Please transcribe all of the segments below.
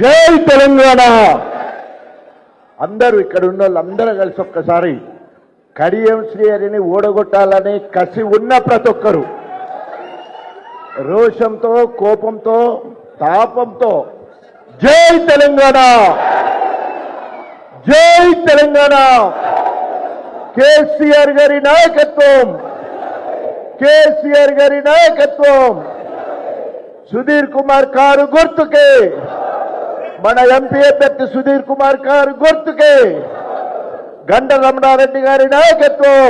జై తెలంగాణ. అందరూ ఇక్కడ ఉన్న వాళ్ళందరూ కలిసి ఒక్కసారి కడియం శ్రీహరిని ఓడగొట్టాలని కసి ఉన్న ప్రతి ఒక్కరు. రోషంతో కోపంతో తాపంతో జై తెలంగాణ. జై తెలంగాణ. కేసీఆర్ గారి నాయకత్వం. కేసీఆర్ గారి నాయకత్వం. సుధీర్ కుమార్ కారు గుర్తుకే. మన ఎంపీ అభ్యర్థి సుధీర్ కుమార్ గారు గుర్తుకే. గండ రమణారెడ్డి గారి నాయకత్వం.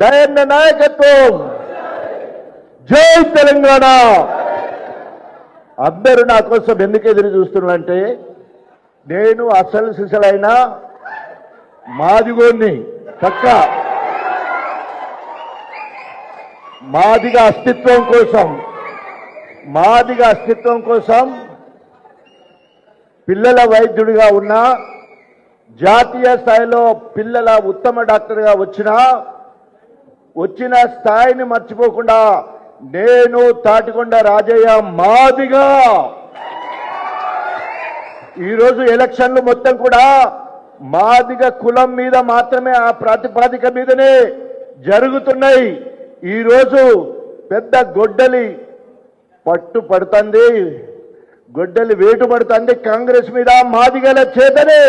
దయన్న నాయకత్వం. జై తెలంగాణ. అందరూ నా కోసం ఎందుకు ఎదురు చూస్తున్నారంటే నేను అసలు సిసలైన మాదిగోని చక్క మాదిగా అస్తిత్వం కోసం మాదిగా అస్తిత్వం కోసం పిల్లల వైద్యుడిగా ఉన్న జాతీయ స్థాయిలో పిల్లల ఉత్తమ డాక్టర్గా వచ్చిన వచ్చిన స్థాయిని మర్చిపోకుండా నేను తాటికొండ రాజయ్య మాదిగా. ఈరోజు ఎలక్షన్లు మొత్తం కూడా మాదిగ కులం మీద మాత్రమే ఆ ప్రాతిపాదిక మీదనే జరుగుతున్నాయి. ఈరోజు పెద్ద గొడ్డలి పట్టు పడుతుంది గొడ్డలి వేటుబడుతుంది కాంగ్రెస్ మీద మాదిగల చేతనే.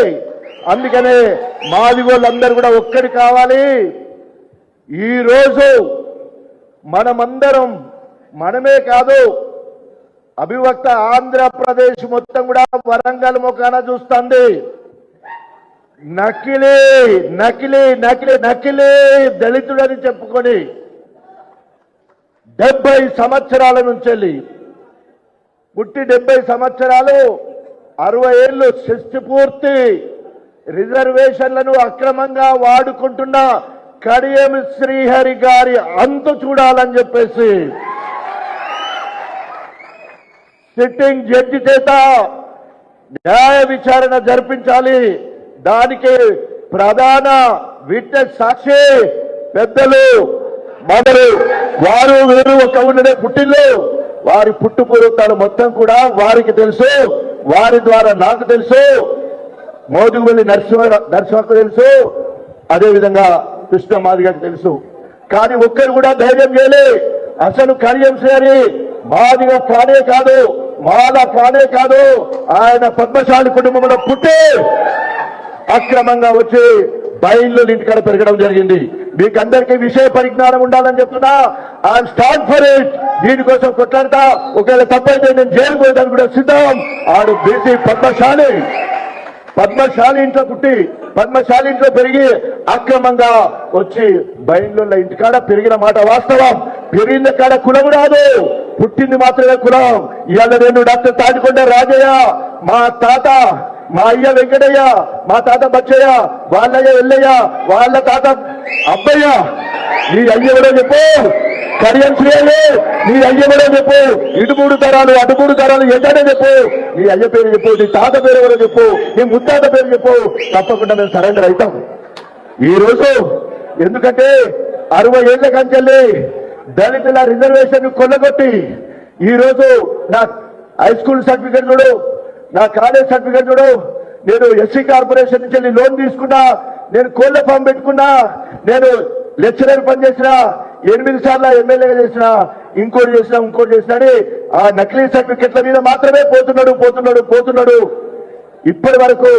అందుకనే మాదిగోళ్ళందరూ కూడా ఒక్కడి కావాలి. ఈరోజు మనమందరం మనమే కాదు అభివక్త ఆంధ్రప్రదేశ్ మొత్తం కూడా వరంగల్ ముఖాన చూస్తుంది. నకిలీ నకిలీ నకిలీ నకిలీ దళితుడని చెప్పుకొని డెబ్బై సంవత్సరాల నుంచి వెళ్ళి పుట్టి డెబ్బై సంవత్సరాలు అరవై ఏళ్ళు షష్టి పూర్తి. రిజర్వేషన్లను అక్రమంగా వాడుకుంటున్న కడియం శ్రీహరి గారి అంతు చూడాలని చెప్పేసి. సిట్టింగ్ జడ్జి చేత న్యాయ విచారణ జరిపించాలి. దానికి ప్రధాన విట్నెస్ సాక్షి పెద్దలు మొదలు వారు వీరు ఒక ఉండనే పుట్టిల్లు. వారి పుట్టుపూర్వకాలు మొత్తం కూడా వారికి తెలుసు. వారి ద్వారా నాకు తెలుసు. మోదుగువెల్లి నరసింహ నరసింహకు తెలుసు. అదేవిధంగా కృష్ణ మాదిగకు తెలుసు. కానీ ఒక్కరు కూడా ధైర్యం చేయలే. అసలు కళ్యాణ్ గారి మాదిగా కానే కాదు. మాల కానే కాదు. ఆయన పద్మశాలి కుటుంబంలో పుట్టి అక్రమంగా వచ్చి బయళ్ళు ఇంటికాడ పెరగడం జరిగింది. మీకు అందరికీ విషయ పరిజ్ఞానం ఉండాలని చెప్తున్నా. ఐఎమ్ స్టార్ట్ ఫర్ ఇట్ దీనికోసం కొట్లాడతా. ఒకవేళ తప్పైతే నేను జైలు పోయేదాన్ని కూడా సిద్ధం. ఆడు బీసీ పద్మశాలి. పద్మశాలి ఇంట్లో పుట్టి పద్మశాలి ఇంట్లో పెరిగి అక్రమంగా వచ్చి బయలుల ఇంటికాడ పెరిగిన మాట వాస్తవం. పెరిగిన కాడ కులం రాదు. పుట్టింది మాత్రమే కులం. ఇవాళ నేను డాక్టర్ తాటికొండ రాజయ్య మా తాత మా అయ్య వెంకటయ్య మా తాత బచ్చయ్య వాళ్ళయ్య ఎల్లయ్య వాళ్ళ తాత అబ్బయ్య. నీ కూడా చెప్పు. కడియం శ్రేయలే నీ కూడా చెప్పు. ఇటు మూడు తరాలు అటు మూడు తరాలు ఏంటనే చెప్పు. నీ అయ్య పేరు చెప్పు నీ తాత పేరు ఎవరో చెప్పు. నీ ముత్తాత పేరు చెప్పు. తప్పకుండా మేము సరెండర్ అవుతాం ఈ రోజు ఎందుకంటే అరవై ఏళ్ళ కంచెల్లి దళితుల రిజర్వేషన్ కొల్లగొట్టి ఈ రోజు నా హై స్కూల్ సర్టిఫికేట్ చూడు నా కాలేజ్ సర్టిఫికేట్ చూడు నేను ఎస్సీ కార్పొరేషన్ నుంచి వెళ్ళి లోన్ తీసుకున్నా నేను కోళ్ళ ఫామ్ పెట్టుకున్నా నేను లెక్చరర్ పనిచేసిన ఎనిమిది సార్లు ఎమ్మెల్యేగా చేసిన ఇంకోటి చేసిన ఇంకోటి చేసిన అని ఆ నకిలీ సర్టిఫికెట్ల మీద మాత్రమే పోతున్నాడు పోతున్నాడు పోతున్నాడు. ఇప్పటి వరకు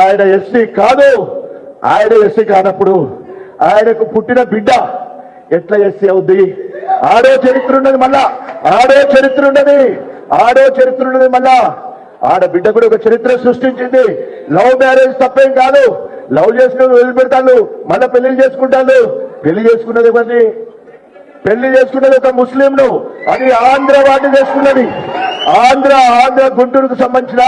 ఆయన ఎస్సీ కాదు. ఆయన ఎస్సీ కానప్పుడు ఆయనకు పుట్టిన బిడ్డ ఎట్లా ఎస్సీ అవుద్ది? ఆడో చరిత్ర ఉన్నది మళ్ళా ఆడో చరిత్ర ఉన్నది ఆడో చరిత్ర ఉన్నది మళ్ళా. ఆడ బిడ్డ కూడా ఒక చరిత్ర సృష్టించింది. లవ్ మ్యారేజ్ తప్పేం కాదు. లవ్ చేసుకుని వదిలిపెడతాను మళ్ళీ పెళ్ళి చేసుకుంటాను పెళ్ళి చేసుకున్నది ఎవరిని పెళ్ళి చేసుకున్నది ఒక ముస్లింను అది ఆంధ్ర వాటి చేసుకున్నది. ఆంధ్ర ఆంధ్ర గుంటూరుకు సంబంధించిన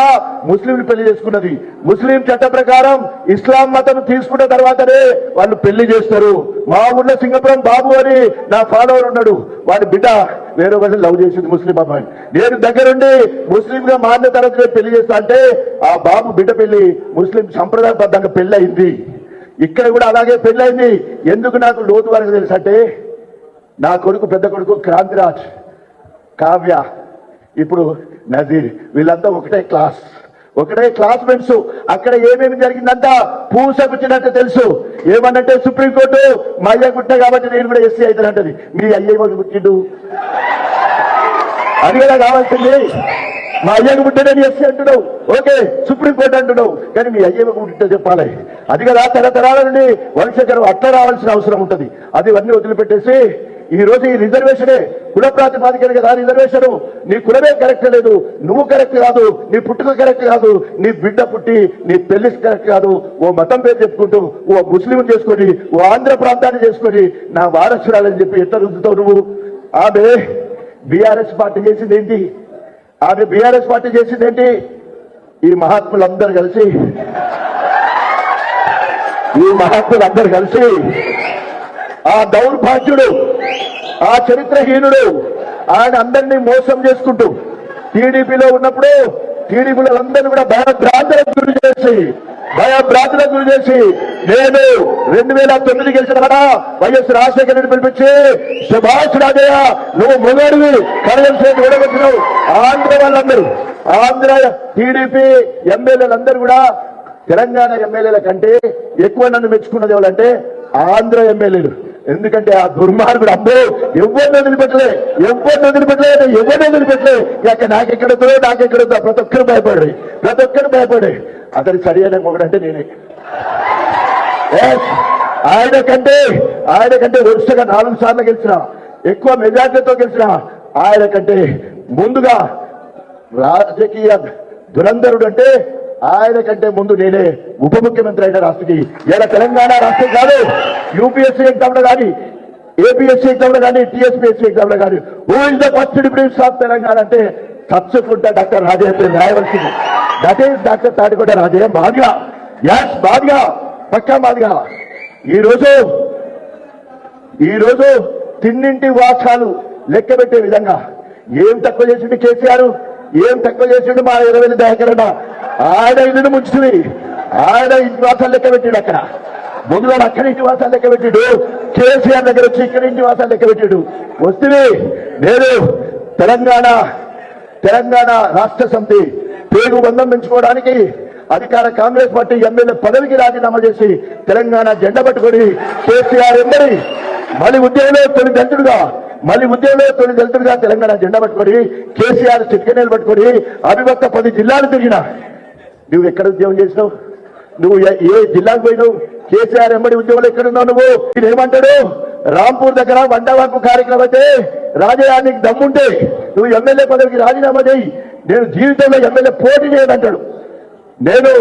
ముస్లింలు పెళ్ళి చేసుకున్నది. ముస్లిం చట్ట ప్రకారం ఇస్లాం మతం తీసుకున్న తర్వాతనే వాళ్ళు పెళ్ళి చేస్తారు. మా ఊళ్ళో సింగపురం బాబు అని నా ఫాలోవర్ ఉన్నాడు. వాడి బిడ్డ వేరే వాళ్ళు లవ్ చేసింది ముస్లిం అమ్మాయి. నేను దగ్గరుండి ముస్లిం గా మాన్య తరగతి పెళ్ళి చేస్తా అంటే ఆ బాబు బిడ్డ పెళ్ళి ముస్లిం సంప్రదాయబద్ధంగా పెళ్ళి అయింది ఇక్కడ కూడా అలాగే పెళ్ళి అయింది ఎందుకు నాకు లోతు వరకు తెలుసు అంటే నా కొడుకు పెద్ద కొడుకు క్రాంతిరాజ్ కావ్య ఇప్పుడు నజీర్ వీళ్ళంతా ఒకటే క్లాస్. ఒకటే క్లాస్మేట్స్. అక్కడ ఏమేమి జరిగిందంతా పూసగుచ్చినట్టు తెలుసు. ఏమనంటే సుప్రీంకోర్టు మా అయ్య గుట్ట కాబట్టి నేను కూడా ఎస్సీ అవుతానంటది మీ అయ్య గుట్టిండు. అది కూడా కావాల్సింది. మా అయ్యకు పుట్టినని ఎస్సీ అంటున్నావు. ఓకే సుప్రీంకోర్టు అంటున్నావు. కానీ మీ అయ్యకు పుట్టితే చెప్పాలి. అది కదా తరతరాల నుండి వంశకరం అట్లా రావాల్సిన అవసరం ఉంటుంది. అది ఇవన్నీ వదిలిపెట్టేసి ఈ రోజు ఈ రిజర్వేషనే కుల ప్రాతిపాదికన కదా రిజర్వేషన్. నీ కులమే కరెక్ట్ లేదు నువ్వు కరెక్ట్ కాదు నీ పుట్టుక కరెక్ట్ కాదు నీ బిడ్డ పుట్టి నీ పెళ్ళి కరెక్ట్ కాదు ఓ మతం పేరు చెప్పుకుంటూ ఓ ముస్లిం చేసుకొని ఓ ఆంధ్ర ప్రాంతాన్ని చేసుకొని నా వారసురాలని చెప్పి ఎంత రుద్దుతావు నువ్వు? ఆమె బీఆర్ఎస్ పార్టీ చేసింది ఏంటి? ఆమె బీఆర్ఎస్ పార్టీ చేసింది ఏంటి? ఈ మహాత్ములందరూ కలిసి ఈ మహాత్ములందరూ కలిసి ఆ దౌర్భాగ్యుడు ఆ చరిత్రహీనుడు ఆయన అందరినీ మోసం చేసుకుంటూ టీడీపీలో ఉన్నప్పుడు టీడీపీలో అందరినీ కూడా భయభ్రాంతులకు గురి చేసి భయభ్రాంతులకు గురి చేసి నేను రెండు వేల తొమ్మిది గెలిచిన కదా వైఎస్ రాజశేఖర రెడ్డి పిలిపించి సుభాష్ రాజయ్య నువ్వు మొగాడివి కనగలిసేది ఓడగొచ్చినావు ఆంధ్ర వాళ్ళందరూ ఆంధ్ర టీడీపీ ఎమ్మెల్యేలందరూ కూడా తెలంగాణ ఎమ్మెల్యేల కంటే ఎక్కువ నన్ను మెచ్చుకున్నది ఎవరంటే ఆంధ్ర ఎమ్మెల్యేలు. ఎందుకంటే ఆ దుర్మార్గుడు అబ్బో ఎవరిని వదిలిపెట్టలే ఎవరిని వదిలిపెట్టలే ఎవరిని వదిలిపెట్టలే. ఇక నాకెక్కడతో నాకెక్కడతో ప్రతి ఒక్కరు భయపడి ప్రతి ఒక్కరు భయపడి అతని అయిన ఒకడంటే నేనే. ఆయన కంటే ఆయన కంటే వరుసగా నాలుగు సార్లు గెలిచిన ఎక్కువ మెజార్టీతో గెలిచిన ఆయన కంటే ముందుగా రాజకీయ దురంధరుడు అంటే ఆయన కంటే ముందు నేనే ఉప ముఖ్యమంత్రి అయిన రాష్ట్రకి. ఇలా తెలంగాణ రాష్ట్రం కాదు యూపీఎస్సీ ఎగ్జామ్లో కానీ ఏపీఎస్సీ ఎగ్జామ్లో కానీ టీఎస్పీఎస్సీ ఎగ్జామ్లో కానీ. Who is the first deputy of Telangana అంటే తప్పకుండా డాక్టర్ రాజేంద్ర రాయవలసింది. దట్ ఈస్ డాక్టర్ తాటికొండ రాజే బాగా యాస్ బాగా పక్కా బాగా ఈ రోజు ఈ రోజు తిన్నింటి వాసాలు లెక్క పెట్టే విధంగా. ఏం తక్కువ చేసిండు కేసీఆర్? ఏం తక్కువ చేసిండు మా ఇరవై దయాకరణ ఆడ ఇల్లును ముంచుతుంది. ఆడ ఇంటి వాసాలు లెక్క పెట్టాడు అక్కడ. ముందుగా అక్కడ ఇంటి వాసాలు లెక్క పెట్టాడు. కేసీఆర్ దగ్గర వచ్చి ఇక్కడ ఇంటి వాసాలు లెక్క పెట్టాడు. వస్తుంది నేను తెలంగాణ తెలంగాణ రాష్ట్ర సమితి పేరు బంధం పెంచుకోవడానికి అధికార కాంగ్రెస్ పార్టీ ఎమ్మెల్యే పదవికి రాజీనామా చేసి తెలంగాణ జెండా పట్టుకొని కేసీఆర్ ఎంబడి మళ్ళీ ఉద్యోగంలో తొలి దళితుడుగా మళ్ళీ ఉద్యోగంలో తొలి దళితుడుగా తెలంగాణ జెండా పట్టుకొని కేసీఆర్ చిట్కనేలు పట్టుకొని అవిభక్త పది జిల్లాలు తిరిగిన నువ్వు ఎక్కడ ఉద్యోగం చేసినావు? నువ్వు ఏ- జిల్లాకు పోయినావు? కేసీఆర్ ఎంబడి ఉద్యోగులు ఎక్కడున్నావు నువ్వు? ఈయన ఏమంటాడు? రాంపూర్ దగ్గర వంటవాకు కార్యక్రమం అయితే రాజయానికి దమ్ముంటే నువ్వు ఎమ్మెల్యే పదవికి రాజీనామా చేయి. నేను జీవితంలో ఎమ్మెల్యే పోటీ చేయనంటాడు. నేను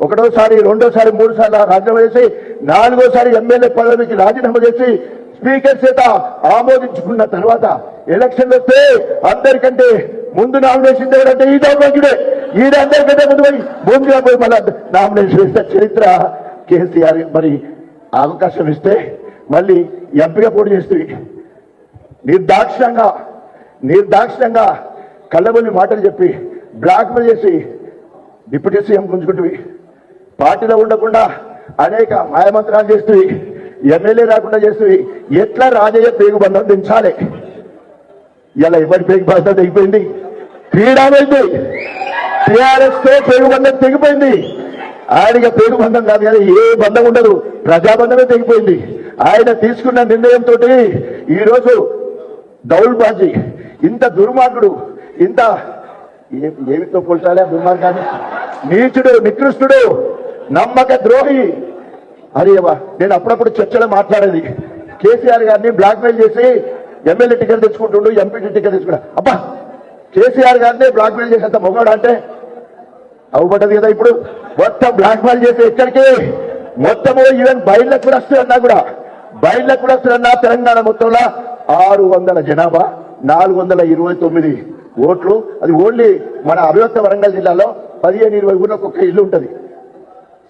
ఒకటోసారి రెండోసారి మూడు సార్లు రాజీనామా చేసి నాలుగోసారి ఎమ్మెల్యే పదవికి రాజీనామా చేసి స్పీకర్ చేత ఆమోదించుకున్న తర్వాత ఎలక్షన్ వస్తే అందరికంటే ముందు నామినేషన్ ఎవరంటే ఈ దౌర్భాగ్యుడే. ఈయన అందరికంటే ముందు పోయి పోయి మళ్ళీ నామినేషన్ ఇస్తే చరిత్ర కేసీఆర్ మరి అవకాశం ఇస్తే మళ్ళీ ఎంపీగా పోటీ చేస్తుంది నిర్దాక్షిణ్యంగా నిర్దాక్షిణ్యంగా కళ్ళబొల్లి మాటలు చెప్పి బ్లాక్మెయిల్ చేసి డిప్యూటీ సీఎం గుంజుకుంటువి. పార్టీలో ఉండకుండా అనేక మాయమంత్రాలు చేస్తువి ఎమ్మెల్యే రాకుండా చేస్తువి ఎట్లా రాజయ్య పేగు బంధం దించాలి? ఇలా ఎవరి పేగు బంధం తెగిపోయింది? పీడామైంది టీఆర్ఎస్తో పేగు బంధం తెగిపోయింది. ఆయనకి పేగు బంధం కాదు కానీ ఏ బంధం ఉండదు. ప్రజాబంధమే తెగిపోయింది. ఆయన తీసుకున్న నిర్ణయంతో ఈరోజు డౌల్ బాజీ ఇంత దుర్మార్గుడు ఇంత ఏమితో పోల్చాలి ఆ దుర్మార్గాన్ని? నీచుడు నికృష్టుడు నమ్మక ద్రోహి. అరేవా నేను అప్పుడప్పుడు చర్చలో మాట్లాడేది. కేసీఆర్ గారిని బ్లాక్మెయిల్ చేసి ఎమ్మెల్యే టికెట్ తెచ్చుకుంటుండు ఎంపీ టికెట్ తెచ్చుకుంటా. అబ్బా కేసీఆర్ గారిని బ్లాక్మెయిల్ చేసేంత మొగాడు అంటే? అవ్వబడ్డది కదా ఇప్పుడు? మొత్తం బ్లాక్ మెయిల్ చేసి ఎక్కడికి? మొత్తము ఈవెన్ బయళ్ళకు కూడా వస్తుందన్నా కూడా బయళ్ళకు కూడా వస్తుందన్నా తెలంగాణ మొత్తంలో ఆరు వందల జనాభా నాలుగు వందల ఇరవై తొమ్మిది ఓట్లు. అది ఓన్లీ మన అభివక్త వరంగల్ జిల్లాలో పదిహేను ఇరవై ఊళ్ళకి ఒక్కొక్క ఇల్లు ఉంటుంది.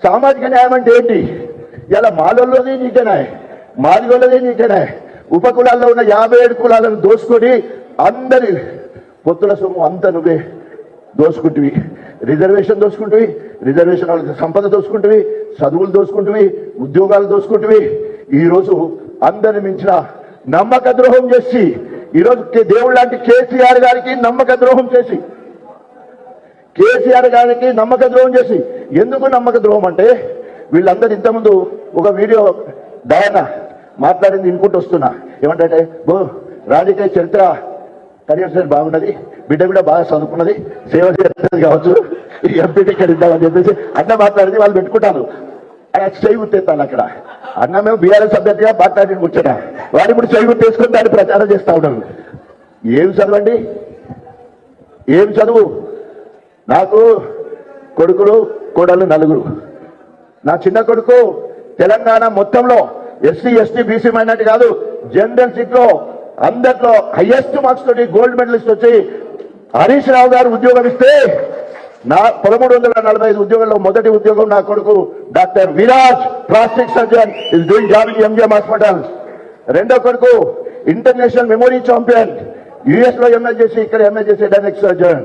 సామాజిక న్యాయం అంటే ఏంటి? ఇలా మాలోళ్ళది నీకేనా న్యాయం. మాదిగోళ్ళదే నీకే ఉప కులాల్లో ఉన్న యాభై ఏడు కులాలను దోసుకొని అందరి పొత్తుల సొమ్ము అంతా నువ్వే దోసుకుంటువి. రిజర్వేషన్ దోసుకుంటువి రిజర్వేషన్ వాళ్ళకి సంపద దోసుకుంటువి చదువులు దోసుకుంటువి ఉద్యోగాలు దోసుకుంటువి. ఈరోజు అందరిని మించిన నమ్మక ద్రోహం చేసి ఈ రోజు దేవుడు లాంటి కేసీఆర్ గారికి నమ్మక ద్రోహం చేసి కేసీఆర్ గారికి నమ్మక ద్రోహం చేసి ఎందుకు నమ్మక ద్రోహం అంటే వీళ్ళందరూ ఇంతకుముందు ఒక వీడియో డయానా మాట్లాడింది ఇన్పుట్ వస్తున్నా. ఏమంటే రాజకీయ చరిత్ర కరియర్ బాగున్నది బిడ్డ కూడా బాగా చదువుకున్నది. సేవ చేస్తుంది కావచ్చు. ఎంపీటీ ఇక్కడ ఇద్దామని చెప్పేసి అన్న మాట్లాడింది వాళ్ళు పెట్టుకుంటారు. ఆయన చేయి గుర్తెత్తాను అక్కడ. అన్న మేము బీఆర్ఎస్ అభ్యర్థిగా మాట్లాడి కూర్చున్నా. వాడు ఇప్పుడు చేయి గుర్తేసుకుని దాన్ని ప్రచారం చేస్తా ఉన్నారు ఏం చదవండి ఏం చదువు? నాకు కొడుకులు కోడలు నలుగురు. నా చిన్న కొడుకు తెలంగాణ మొత్తంలో ఎస్సీ ఎస్టీ బీసీ మైనార్టీ కాదు జనరల్ సీట్లో అందరిలో హైయెస్ట్ మార్క్స్ తోటి గోల్డ్ మెడలిస్ట్ వచ్చి హరీష్ రావు గారు ఉద్యోగం ఇస్తే నా పదమూడు వందల నలభై ఐదు ఉద్యోగంలో మొదటి ఉద్యోగం నా కొడుకు doctor Viraj plastic surgeon is doing job in MGM hospital రెండో కొడుకు ఇంటర్నేషనల్ మెమోరీ ఛాంపియన్ యుఎస్లో ఎంఏ చేసి ఇక్కడ ఎంఏ చేసి డైనెక్ సర్జన్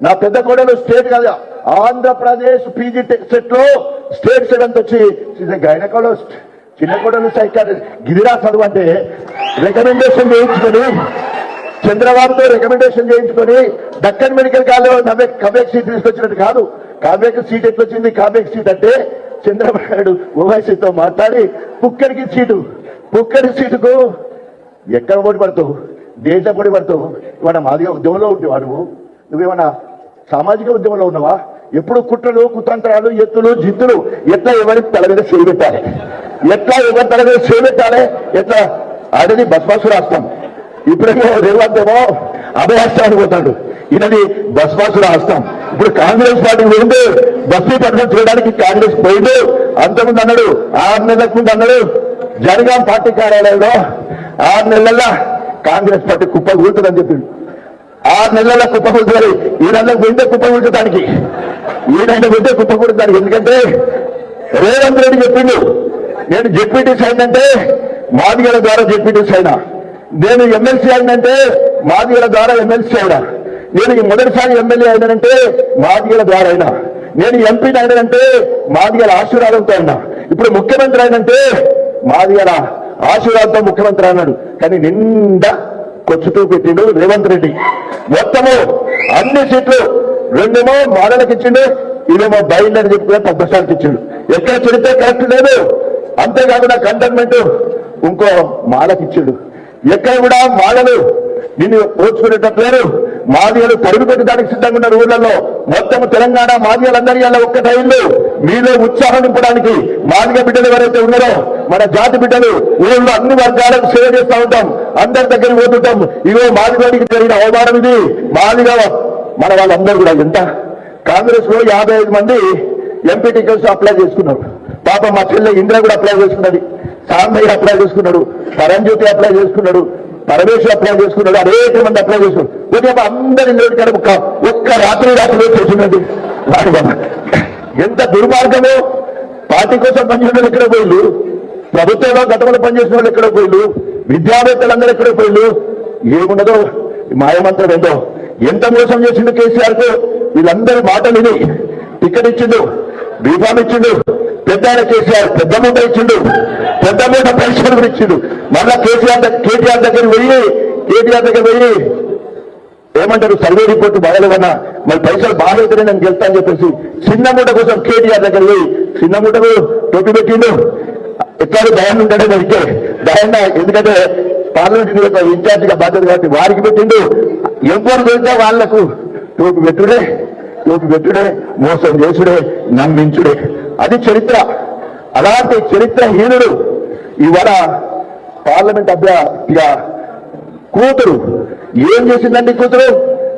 నా పెద్ద కోడలు స్టేట్ కదా ఆంధ్రప్రదేశ్ పీజీ సెట్లో స్టేట్ సెవెంత్ వచ్చి గైనకాలజిస్ట్ చిన్న కోడలు గిరిరా చదువు అంటే రికమెండేషన్ చేయించుకొని చంద్రబాబుతో రికమెండేషన్ చేయించుకొని దక్కన్ మెడికల్ కాలేజ్ నవ్వే కబేక్ సీట్ తీసుకొచ్చినట్టు కాదు. కాబేక్ సీట్ ఎట్లొచ్చింది? కాబేక్ సీట్ అంటే చంద్రబాబు నాయుడు ఓవైసీతో మాట్లాడి పుక్కడికి సీటు పుక్కడి సీటుకు ఎక్కడ పోటీ పడతావు? దేశ పోటీ పడతావు? ఇవాళ మాదిగా ఉద్యమంలో ఉండేవాడు నువ్వేమన్నా సామాజిక ఉద్యమంలో ఉన్నావా? ఎప్పుడు కుట్రలు కుతంత్రాలు ఎత్తులు జిత్తులు ఎట్లా ఎవరికి తల మీద చేపెట్టాలి ఎట్లా ఎవరి తల మీద చేపెట్టాలి ఎట్లా? ఆడది బస్మాసు రాస్తాం. ఇప్పుడేమో రేవంత్ ఏమో అభయహస్తానికి పోతాడు. ఈయనది బస్మాసుల హస్తం ఇప్పుడు కాంగ్రెస్ పార్టీ పోయింది. బస్సు పట్టణం చేయడానికి కాంగ్రెస్ పోయింది అంతకుముందు అన్నాడు ఆరు నెలలకు ముందు అన్నాడు జనగాం పార్టీ కార్యాలయంలో ఆరు నెలల కాంగ్రెస్ పార్టీ కుప్ప కూలుతుందని చెప్పిండు. ఆరు నెలల కుప్పకూడదు కూలుతుంది ఈయన పోయిందే కుప్ప కూల్చడానికి ఈయన పోతే కుప్ప ఎందుకంటే రేవంత్ రెడ్డి చెప్పిండు. నేను జెడ్పీటీ సైన్ అంటే మాదిగల ద్వారా జెడ్పీటీ సైనా నేను ఎమ్మెల్సీ అయినంటే మాదిగల ద్వారా ఎమ్మెల్సీ అయినా. నేను ఈ మొదటిసారి ఎమ్మెల్యే అయినానంటే మాదిగల ద్వారా అయినా. నేను ఎంపీని అయినానంటే మాదిగల ఆశీర్వాదంతో అయినా. ఇప్పుడు ముఖ్యమంత్రి అయినంటే మాదిగల ఆశీర్వాదంతో ముఖ్యమంత్రి అన్నాడు కానీ నిండా ఖర్చుతో పెట్టిండు రేవంత్ రెడ్డి. మొత్తము అన్ని సీట్లు రెండేమో మాడలకు ఇచ్చిండు ఇదేమో బయలుదేరి చెప్పి పద్మశాలకు ఇచ్చిండు. ఎక్కడ చెడితే కరెక్ట్ లేదు. అంతేకాకుండా కంటైన్మెంట్ ఇంకో మాలకి ఇచ్చిండు. ఎక్కడ కూడా మాలలు నిన్ను పోల్చుకునేటట్లేరు మాదిగలు తరిమి పెట్టడానికి సిద్ధంగా ఉన్న ఊళ్ళలో మొత్తం తెలంగాణ మాదిగలందరి అలా ఒక్క టైంలో మీలో ఉత్సాహం నింపడానికి మాదిగ బిడ్డలు ఎవరైతే ఉన్నారో మన జాతి బిడ్డలు ఊళ్ళో అన్ని వర్గాలకు సేవ చేస్తూ ఉంటాం. అందరి దగ్గరికి పోతుంటాం. ఇగో మాదిగోడికి జరిగిన అవమానం ఇది. మాదిగ మన వాళ్ళందరూ కూడా ఎంత? కాంగ్రెస్లో యాభై ఐదు మంది ఎంపీ టికెట్స్ అప్లై చేసుకున్నారు. పాప మా చెల్లె ఇందిరా కూడా అప్లై చేసుకున్నది. సాంబయ్య అప్లై చేసుకున్నాడు. పరంజ్యోతి అప్లై చేసుకున్నాడు. పరమేశ్వర్ అప్లై చేసుకున్నాడు. అనేక మంది అప్లై చేసుకున్నారు. ఉదయం అందరి ఇంద్రుడి కడ ఒక్క ఒక్క రాత్రి రాత్రి చేసినది వాడు ఎంత దుర్మార్గమో. పార్టీ కోసం పనిచేసిన వాళ్ళు ఎక్కడ పోయిళ్ళు. ప్రభుత్వంలో గతంలో పనిచేసిన వాళ్ళు ఎక్కడ పోయిళ్ళు. విద్యావేత్తలందరూ ఎక్కడ పోయిళ్ళు ఏమున్నదో ఈ మాయమంత్రం ఎంత మోసం చేసిండు కేసీఆర్కు వీళ్ళందరూ మాటలు విని టికెట్ ఇచ్చిండు బీఫామ్ ఇచ్చిండు పెద్ద ఆయన కేసీఆర్ పెద్ద మూట ఇచ్చిండు పెద్ద మూట పెన్షన్ కూడా ఇచ్చిండు. మళ్ళా కేసీఆర్ కేటీఆర్ దగ్గర వెళ్ళి కేటీఆర్ దగ్గర వెళ్ళి ఏమంటారు? సర్వే రిపోర్ట్ బాగాలేవన్నా మరి పైసలు బాగాలేదని నేను గెలుస్తా అని చెప్పేసి చిన్న మూట కోసం కేటీఆర్ దగ్గర పోయి చిన్న మూటకు టోపీ పెట్టిండు. ఎట్లా దయాన్ని ఉంటాడే మరికే దయాన్న ఎందుకంటే పార్లమెంట్ యొక్క ఇన్ఛార్జ్గా బాధ్యత కాబట్టి వారికి పెట్టిండు. ఎవరు దొరికితే వాళ్ళకు టోపు పెట్టుడే టోపు పెట్టుడే మోసం చేసుడే నమ్మించుడే. అది చరిత్ర. అలాంటి చరిత్రహీనుడు ఇవాళ పార్లమెంట్ అభ్యర్థిగా కూతురు. ఏం చేసిందండి కూతురు?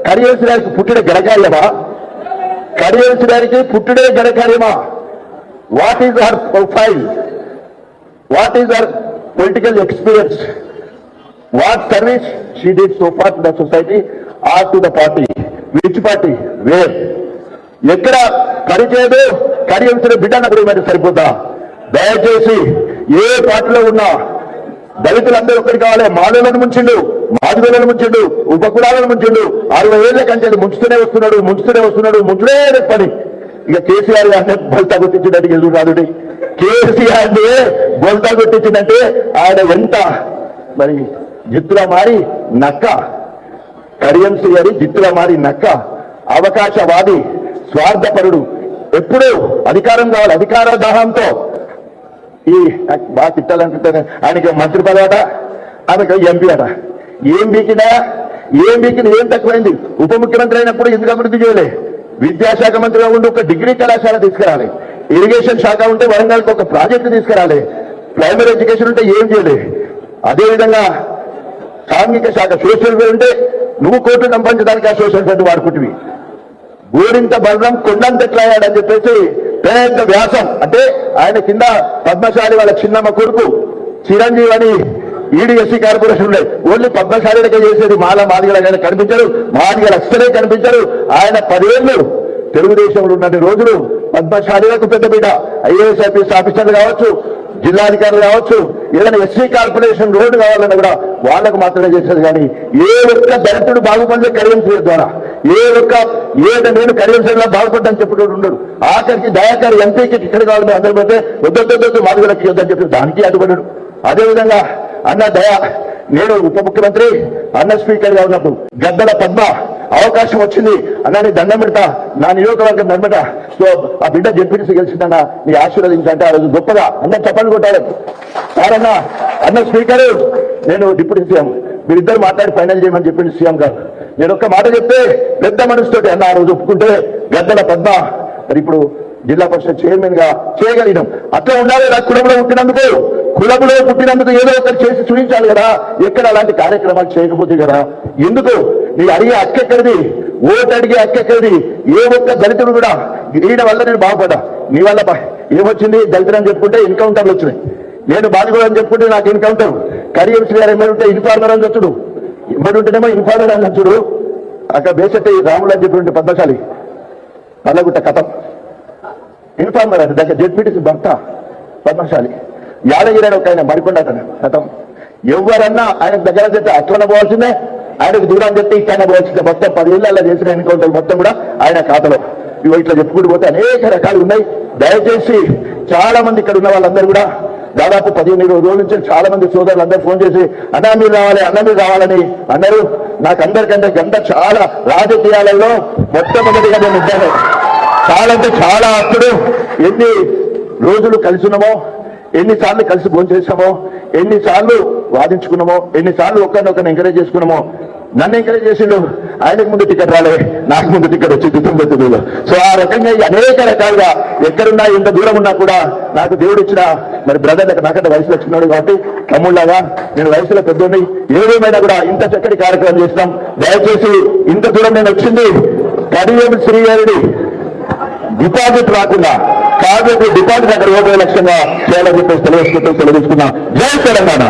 కడియేసి గారికి పుట్టిన గడకార్యమా కడియేసి గారికి పుట్టుడే గడకార్యమా what is her profile what is our political experience what service she did so far to the society or to the party which party where ఎక్కడ కడి చేయదు కడి ఉంచిన బిడ్డ కూడా మరి సరిపోతా దయచేసి ఏ పార్టీలో ఉన్నా దళితులందరూ ఒక్కటి కావాలి. మానవులను ముంచిండు మాదిగలను ముంచిండు ఉపకులాలను ముంచిండు. అరవై ఏళ్ళ కంటే ముంచుతూనే వస్తున్నాడు ముంచుతూనే వస్తున్నాడు ముంచుడే పని. ఇక కేసీఆర్ గారిని బొల్తా కొట్టించినట్టు ఎదురు రాదుడి. కేసీఆర్ గొంత కొట్టించిందంటే ఆయన ఎంత మరి జిత్తులా మారి నక్క. కడియంసి గారి జిత్తులా మారి నక్క. అవకాశవాది స్వార్థపరుడు. ఎప్పుడు అధికారం కావాలి అధికార దాహంతో. ఈ బాగా తిట్టాలనుకుంటాను. ఆయనకి మంత్రి పదవట ఆమెకు ఎంపీ అట. ఏం బీకినా ఏం బీకిన ఏం తక్కువైంది? ఉప ముఖ్యమంత్రి అయినప్పుడు ఎందుకు అభివృద్ధి చేయలే? విద్యాశాఖ మంత్రిగా ఉండి ఒక డిగ్రీ కళాశాల తీసుకురాలి. ఇరిగేషన్ శాఖ ఉంటే వరంగల్కి ఒక ప్రాజెక్టు తీసుకురాలి. ప్రైమరీ ఎడ్యుకేషన్ ఉంటే ఏం చేయాలి. అదేవిధంగా కార్మిక శాఖ సోషల్ వెల్ ఉంటే నువ్వు కోర్టు సంపాదించడానికి ఆ సోషల్ ఫండ్ వాడుకుంటువి. ఊరింత బలం కొండంత ఎట్లా చెప్పేసి పెద్ద వ్యాసం. అంటే ఆయన కింద పద్మశాలి వాళ్ళ చిన్నమ్మ కొడుకు చిరంజీవి అని ఈడీఎస్సీ కార్పొరేషన్ ఉండే ఓన్లీ పద్మశాలిగా చేసేది మాల మాదిగల ఆయన కనిపించరు. మాదిగల అస్సలే కనిపించరు. ఆయన పదేళ్ళు తెలుగుదేశంలో ఉన్నటువంటి రోజులు పద్మశాలిలకు పెద్ద బిడ్డ ఐఏఎస్ ఐపీఎస్ ఆఫీసర్లు కావచ్చు జిల్లాధికారులు కావచ్చు ఏదైనా ఎస్సీ కార్పొరేషన్ రోడ్డు కావాలన్నా కూడా వాళ్ళకు మాత్రమే చేసేది. కానీ ఏ ఒక్క దళితుడు బాగుపడితే కడియం ద్వారా. ఏ ఒక్క ఏదో నేను కడియం లో బాగుపడ్డాను చెప్పేటోడు ఉండడు. ఆఖరికి దయాకర్ ఎంపీకి ఇక్కడ కావాలని మేము అందరూ పోతే వద్దొద్దొద్దు మాదిగలకి వద్దని చెప్పి దానికి అడ్డుపడ్డాడు. అదేవిధంగా అన్న దయా నేను ఉప ముఖ్యమంత్రి అన్న స్పీకర్గా ఉన్నప్పుడు గద్దల పద్మ అవకాశం వచ్చింది. అన్నాని నీ దండం పెడతా నా నియోజకవర్గం దండం పెడతా. సో ఆ బిడ్డ జడ్పీటీసీ గెలిచిందన్న నీ ఆశీర్వదించంటే ఆ రోజు గొప్పగా అన్న చెప్పండి కొట్టాడు సారన్న అన్న స్పీకర్ నేను డిప్యూటీ సీఎం. మీరిద్దరు మాట్లాడి ఫైనల్ చేయమని చెప్పింది సీఎం గారు. నేను ఒక్క మాట చెప్తే పెద్ద మనసుతోటి అన్న ఆ రోజు ఒప్పుకుంటే గద్దల పద్మ. మరి ఇప్పుడు జిల్లా పరిషత్ చైర్మన్గా చేయగలిగినాం. అట్లా ఉండాలి నా కులంలో ఉంటున్నందుకు కులములో పుట్టినందుకు ఏదో ఒకటి చేసి చూపించాలి కదా. ఎక్కడ అలాంటి కార్యక్రమాలు చేయకపోతే కదా. ఎందుకు? నీ అడిగే అక్కెక్కడిది ఓటు అడిగే అక్కెక్కడిది ఏ ఒక్క దళితుడు కూడా ఈయన వల్ల నేను బాగుపడ్డా. నీ వల్ల ఏమొచ్చింది? దళితుడు అని చెప్పుకుంటే ఎన్కౌంటర్లు వచ్చినాయి. నేను బాధికుడు అని చెప్పుకుంటే నాకు ఎన్కౌంటర్. కరియంశ్రీ గారు ఎమ్మడి ఇన్ఫార్మర్ అని వచ్చుడు ఎమ్మడి ఉంటేనేమో ఇన్ఫార్మర్ అని చూడు అక్కడ బేసెట్టి రాములు అని చెప్పి ఉంటే పద్మశాలి. పల్లగుట్ట కథం. ఇన్ఫార్మర్ అంటే దగ్గర జడ్పీటీసీ భర్త పద్మశాలి. యాదగిరి ఒక ఆయన మరికొండ అతను. గతం ఎవరన్నా ఆయన దగ్గర చెప్తే అట్లనే పోవాల్సిందే. ఆయనకు దూరం చెప్తే ఇక్కడ పోవాల్సిందే. మొత్తం పదేళ్ళు అలా చేసిన ఎన్కౌంటర్ మొత్తం కూడా ఆయన ఖాతాలో. ఇవి ఇట్లా చెప్పుకుంటూ పోతే అనేక రకాలు ఉన్నాయి. దయచేసి చాలా మంది ఇక్కడ ఉన్న వాళ్ళందరూ కూడా దాదాపు పదిహేను ఇరవై రోజుల నుంచి చాలా మంది సోదరులు అందరూ ఫోన్ చేసి అన్నా మీరు రావాలి అన్న మీరు రావాలని. అన్నారు. నాకు అందరికంటే గంట చాలా రాజకీయాలలో మొట్టమొదటిగా నేను ఉంటాను చాలా అంటే చాలా అప్పుడు ఎన్ని రోజులు కలిసి ఎన్నిసార్లు కలిసి భోంచేసామో ఎన్నిసార్లు వాదించుకున్నామో ఎన్నిసార్లు ఒకరినొకరిని ఎంకరేజ్ చేసుకున్నామో నన్ను ఎంకరేజ్ చేసిండు ఆయనకు ముందు టికెట్ రాలే నాకు ముందు టికెట్ వచ్చి తొమ్మిది సో ఆ రకంగా అనేక రకాలుగా ఎక్కడున్నా ఎంత దూరం ఉన్నా కూడా నాకు దేవుడు ఇచ్చిన మరి బ్రదర్ నాకంటే వయసులో వచ్చినాడు కాబట్టి తమ్ముళ్ళగా నేను వయసులో పెద్దోని ఏదేమైనా కూడా ఇంత చక్కటి కార్యక్రమం చేస్తాం దయచేసి ఇంత దూరం నేను వచ్చింది. కడియం శ్రీగారిని డిపాజిట్ రాకుండా కాదు డిపాజిట్ అక్కడ ఓటు లక్ష్యంగా చేయాలని చెప్పేసి తెలియజేసుకుంటూ తెలియజేసుకున్నాం జై తెలంగాణ.